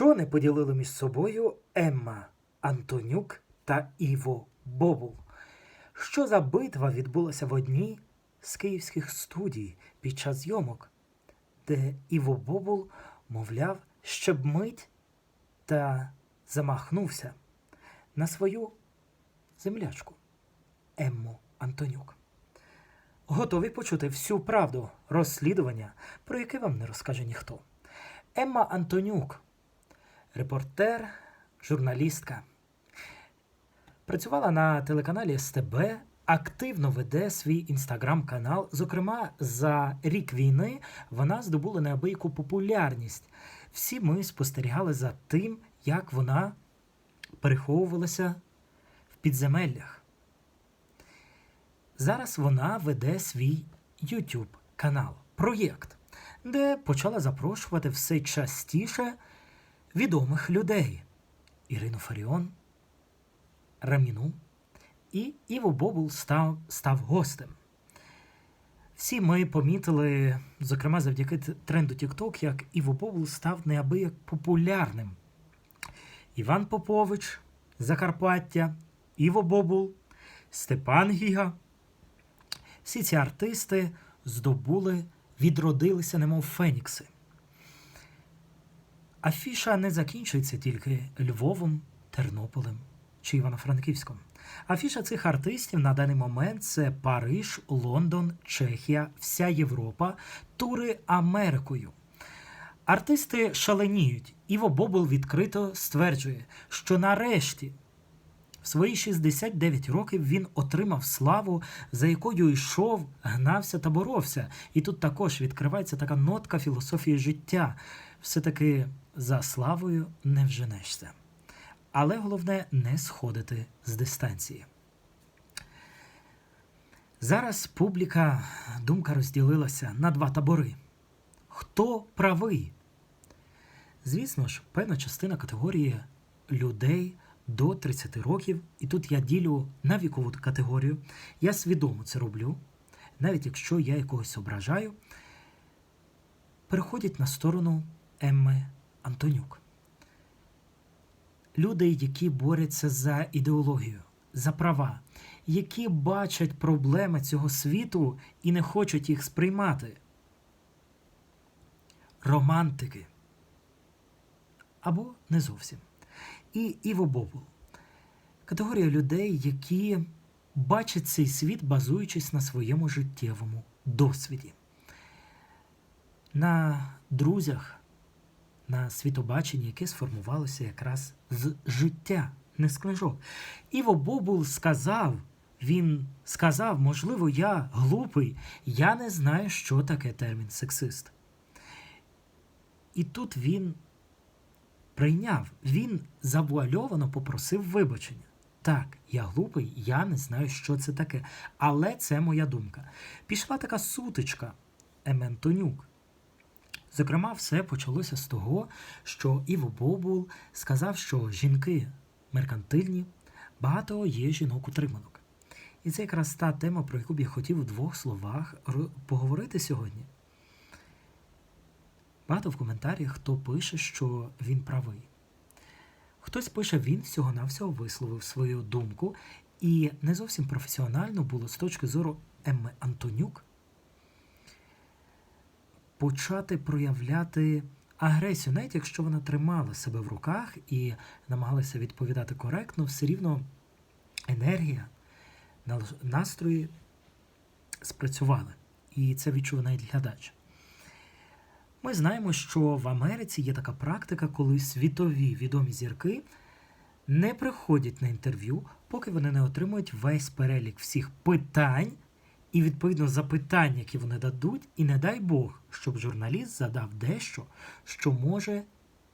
Що не поділили між собою Емма Антонюк та Іво Бобул? Що за битва відбулася в одній з київських студій під час зйомок, де Іво Бобул мовляв, щоб мить та замахнувся на свою землячку Емму Антонюк. Готові почути всю правду розслідування, про яке вам не розкаже ніхто. Емма Антонюк, репортер, журналістка. Працювала на телеканалі СТБ, активно веде свій інстаграм-канал. Зокрема, за рік війни вона здобула неабияку популярність. Всі ми спостерігали за тим, як вона переховувалася в підземеллях. Зараз вона веде свій YouTube канал, проєкт, де почала запрошувати все частіше відомих людей: Ірину Фаріон, Раміну і Іво Бобул став, став гостем. Всі ми помітили, зокрема завдяки тренду TikTok, як Іво Бобул став неабияк популярним. Іван Попович, Закарпаття, Іво Бобул, Степан Гіга. Всі ці артисти здобули, відродилися, немов фенікси. Афіша не закінчується тільки Львовом, Тернополем чи Івано-Франківськом. Афіша цих артистів на даний момент це Париж, Лондон, Чехія, вся Європа, тури Америкою. Артисти шаленіють. Іво Бобул відкрито стверджує, що нарешті в свої 69 років він отримав славу, за якою йшов, гнався та боровся. І тут також відкривається така нотка філософії життя. Все-таки за славою не вженешся. Але головне не сходити з дистанції. Зараз публіка, думка розділилася на два табори. Хто правий? Звісно ж, певна частина категорії людей до 30 років, і тут я ділю на вікову категорію. Я свідомо це роблю, навіть якщо я якогось ображаю, переходять на сторону Емми Антонюк. Люди, які борються за ідеологію, за права, які бачать проблеми цього світу і не хочуть їх сприймати. Романтики. Або не зовсім. І Іво Бобул. Категорія людей, які бачать цей світ, базуючись на своєму життєвому досвіді. На друзях, на світобаченні, яке сформувалося якраз з життя, не з книжок. Іво Бобул сказав, він сказав, можливо, я глупий, я не знаю, що таке термін сексист. І тут він прийняв, він завуальовано попросив вибачення. Так, я глупий, я не знаю, що це таке. Але це моя думка. Пішла така сутичка Емен Тонюк. Зокрема, все почалося з того, що Іво Бобул сказав, що жінки меркантильні, багато є жінок-утриманок. І це якраз та тема, про яку б я хотів у двох словах поговорити сьогодні. Багато в коментарях хто пише, що він правий. Хтось пише, він всього-навсього висловив свою думку, і не зовсім професіонально було з точки зору Емми Антонюк почати проявляти агресію, навіть якщо вона тримала себе в руках і намагалася відповідати коректно, все рівно енергія, настрої спрацювали. І це відчув навіть глядач. Ми знаємо, що в Америці є така практика, коли світові відомі зірки не приходять на інтерв'ю, поки вони не отримують весь перелік всіх питань і відповідно запитань, які вони дадуть, і не дай Бог, щоб журналіст задав дещо, що може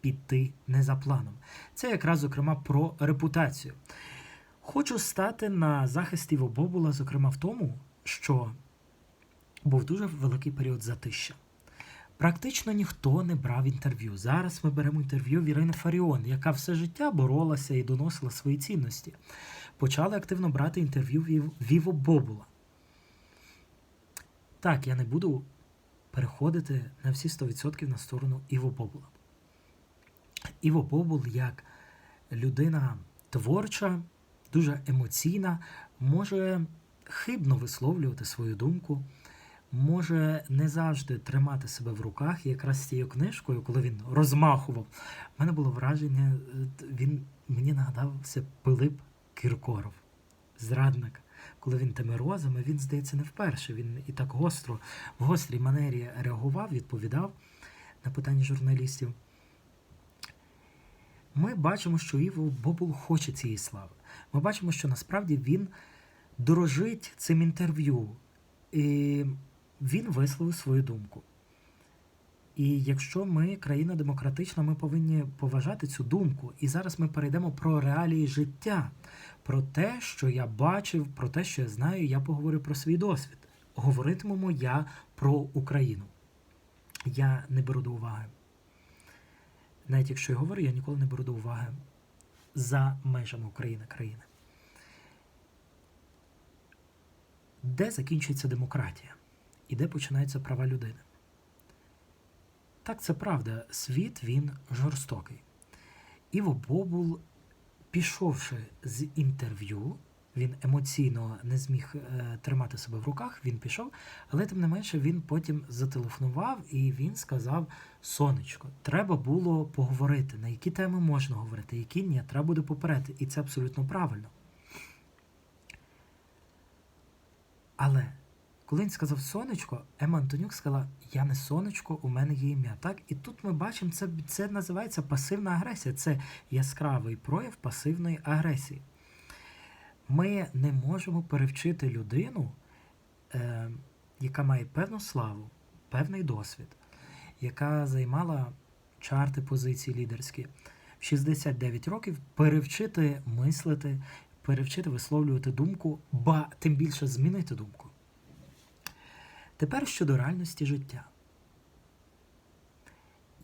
піти не за планом. Це якраз зокрема про репутацію. Хочу стати на захист Іво Бобула, зокрема в тому, що був дуже великий період затища. Практично ніхто не брав інтерв'ю. Зараз ми беремо інтерв'ю в Ірини Фаріон, яка все життя боролася і доносила свої цінності. Почали активно брати інтерв'ю Вів- Віво Бобула. Так, я не буду переходити на всі 100% на сторону Іво Бобула. Іво Бобул, як людина творча, дуже емоційна, може хибно висловлювати свою думку, може не завжди тримати себе в руках. І якраз з цією книжкою, коли він розмахував, в мене було враження, е, він мені нагадався Пилип Кіркоров, зрадник. Коли він тими розами, він, здається, не вперше. Він і так гостро, в гострій манері реагував, відповідав на питання журналістів. Ми бачимо, що Іво Бобул хоче цієї слави. Ми бачимо, що насправді він дорожить цим інтерв'ю. І він висловив свою думку. І якщо ми країна демократична, ми повинні поважати цю думку. І зараз ми перейдемо про реалії життя, про те, що я бачив, про те, що я знаю, я поговорю про свій досвід. Говоритимемо я про Україну. Я не беру до уваги. Навіть якщо я говорю, я ніколи не беру до уваги за межами України країни. Де закінчується демократія і де починаються права людини? Так, це правда, світ він жорстокий. Іво Бобул, пішовши з інтерв'ю, він емоційно не зміг е, тримати себе в руках, він пішов, але тим не менше він потім зателефонував і він сказав: Сонечко, треба було поговорити, на які теми можна говорити, які ні, треба буде попередити. І це абсолютно правильно. Але коли він сказав сонечко, Ема Антонюк сказала: Я не сонечко, у мене є ім'я. Так, і тут ми бачимо, це це називається пасивна агресія. Це яскравий прояв пасивної агресії. Ми не можемо перевчити людину, е, яка має певну славу, певний досвід, яка займала чарти позиції лідерські в 69 років, перевчити мислити, перевчити висловлювати думку, ба тим більше змінити думку. Тепер щодо реальності життя.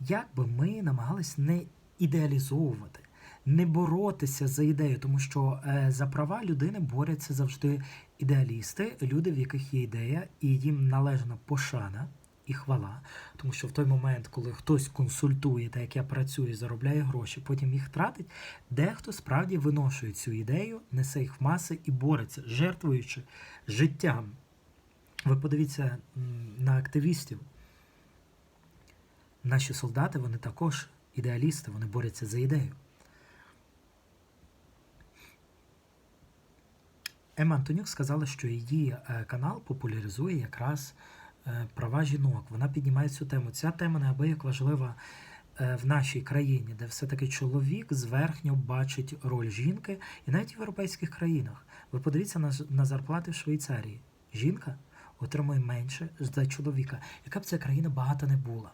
Як би ми намагались не ідеалізовувати, не боротися за ідею, тому що е, за права людини борються завжди ідеалісти, люди, в яких є ідея, і їм належна пошана і хвала. Тому що в той момент, коли хтось консультує, так як я працюю, заробляє гроші, потім їх тратить, дехто справді виношує цю ідею, несе їх в маси і бореться, жертвуючи життям. Ви подивіться на активістів. Наші солдати, вони також ідеалісти, вони борються за ідею. Ема Антонюк сказала, що її е, канал популяризує якраз е, права жінок. Вона піднімає цю тему. Ця тема неабияк важлива е, в нашій країні, де все-таки чоловік зверхньо бачить роль жінки, і навіть в європейських країнах. Ви подивіться на, на зарплати в Швейцарії. Жінка отримує менше за чоловіка. Яка б ця країна багата не була?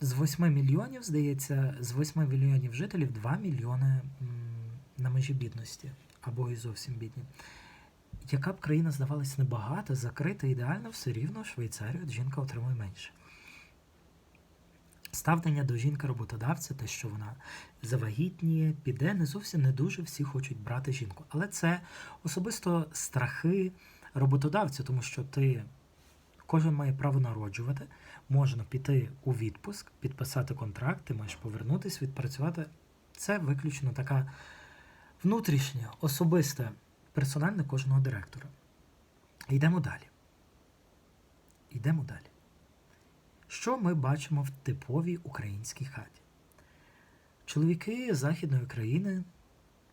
З 8 мільйонів, здається, з 8 мільйонів жителів 2 мільйони на межі бідності або і зовсім бідні. Яка б країна здавалася небагата, закрита, ідеально, все рівно Швейцарію жінка отримує менше. Ставлення до жінки-роботодавця, те, що вона завагітніє, піде, не зовсім не дуже всі хочуть брати жінку. Але це особисто страхи роботодавця, тому що ти кожен має право народжувати, можна піти у відпуск, підписати контракт, ти маєш повернутися, відпрацювати. Це виключно така внутрішня, особиста, персональна кожного директора. Йдемо далі. Йдемо далі. Що ми бачимо в типовій українській хаті? Чоловіки Західної країни,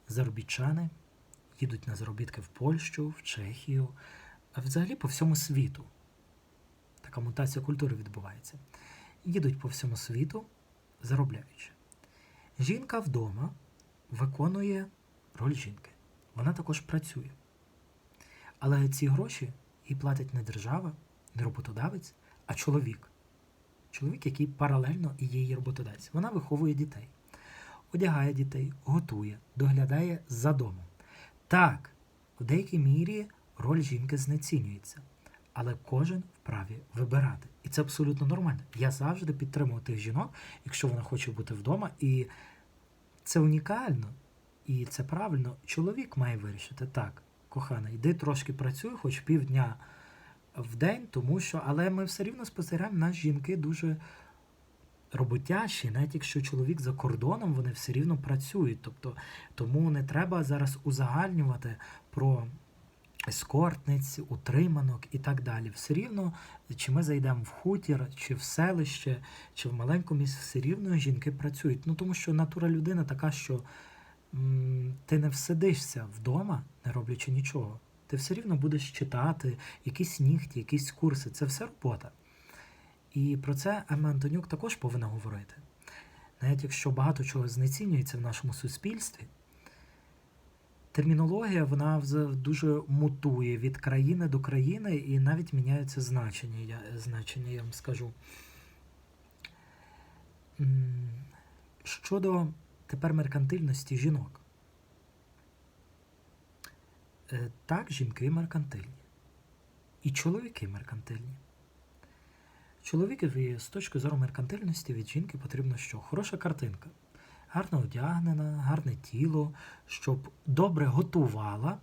заробітчани, їдуть на заробітки в Польщу, в Чехію, а взагалі по всьому світу. Така мутація культури відбувається. Їдуть по всьому світу, заробляючи. Жінка вдома виконує роль жінки. Вона також працює. Але ці гроші їй платить не держава, не роботодавець, а чоловік. Чоловік, який паралельно і є її роботодавець. Вона виховує дітей, одягає дітей, готує, доглядає за домом. Так, в деякій мірі роль жінки знецінюється, але кожен вправі вибирати. І це абсолютно нормально. Я завжди підтримую тих жінок, якщо вона хоче бути вдома. І це унікально, і це правильно. Чоловік має вирішити так, кохана, йди трошки працюй, хоч півдня в день, тому що, але ми все рівно спостерігаємо, нас жінки дуже роботящі, навіть якщо чоловік за кордоном, вони все рівно працюють. Тобто, тому не треба зараз узагальнювати про ескортниць, утриманок і так далі. Все рівно, чи ми зайдемо в хутір, чи в селище, чи в маленьку місце, все рівно жінки працюють. Ну тому що натура людини така, що м, ти не всидишся вдома, не роблячи нічого. Ти все рівно будеш читати якісь нігті, якісь курси. Це все робота. І про це Емма Антонюк також повинна говорити. Навіть якщо багато чого знецінюється в нашому суспільстві, термінологія вона дуже мутує від країни до країни і навіть міняється значення, я, значення, я вам скажу. Щодо тепер меркантильності жінок. Е, Так, жінки меркантильні. І чоловіки меркантильні. Чоловікові з точки зору меркантильності від жінки потрібно що? Хороша картинка. Гарно одягнена, гарне тіло, щоб добре готувала,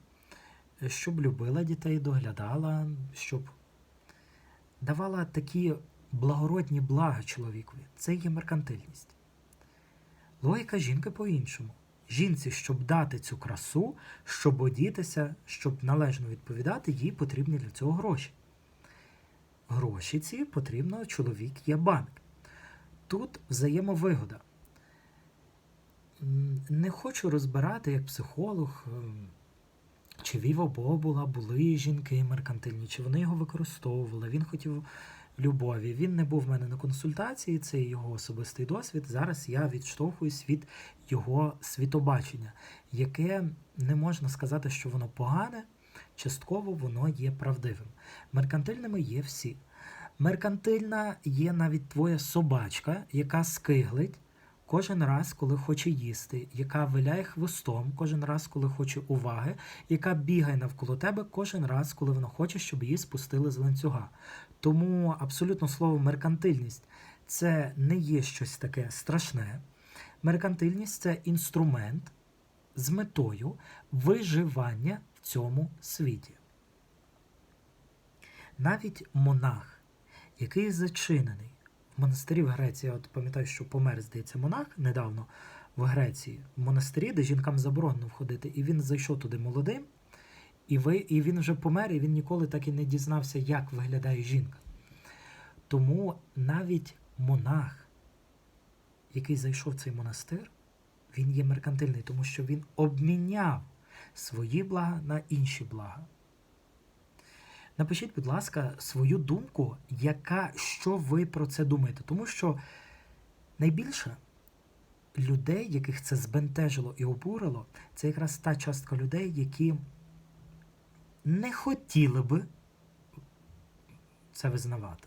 щоб любила дітей, доглядала, щоб давала такі благородні блага чоловікові. Це є меркантильність. Логіка жінки по-іншому. Жінці, щоб дати цю красу, щоб одітися, щоб належно відповідати, їй потрібні для цього гроші. Гроші ці потрібно, чоловік є банк. Тут взаємовигода. Не хочу розбирати як психолог, ем, чи Віво Бобула були жінки меркантильні, чи вони його використовували. Він хотів любові. Він не був в мене на консультації, це його особистий досвід. Зараз я відштовхуюсь від його світобачення, яке не можна сказати, що воно погане, частково воно є правдивим. Меркантильними є всі. Меркантильна є навіть твоя собачка, яка скиглить кожен раз, коли хоче їсти, яка виляє хвостом кожен раз, коли хоче уваги, яка бігає навколо тебе кожен раз, коли вона хоче, щоб її спустили з ланцюга. Тому абсолютно слово меркантильність це не є щось таке страшне. Меркантильність це інструмент з метою виживання в цьому світі. Навіть монах, який зачинений монастирі в Греції, от пам'ятаю, що помер, здається, монах недавно в Греції, в монастирі, де жінкам заборонено входити, і він зайшов туди молодим, і, ви, і він вже помер, і він ніколи так і не дізнався, як виглядає жінка. Тому навіть монах, який зайшов в цей монастир, він є меркантильний, тому що він обміняв свої блага на інші блага. Напишіть, будь ласка, свою думку, яка, що ви про це думаєте. Тому що найбільше людей, яких це збентежило і обурило, це якраз та частка людей, які не хотіли би це визнавати.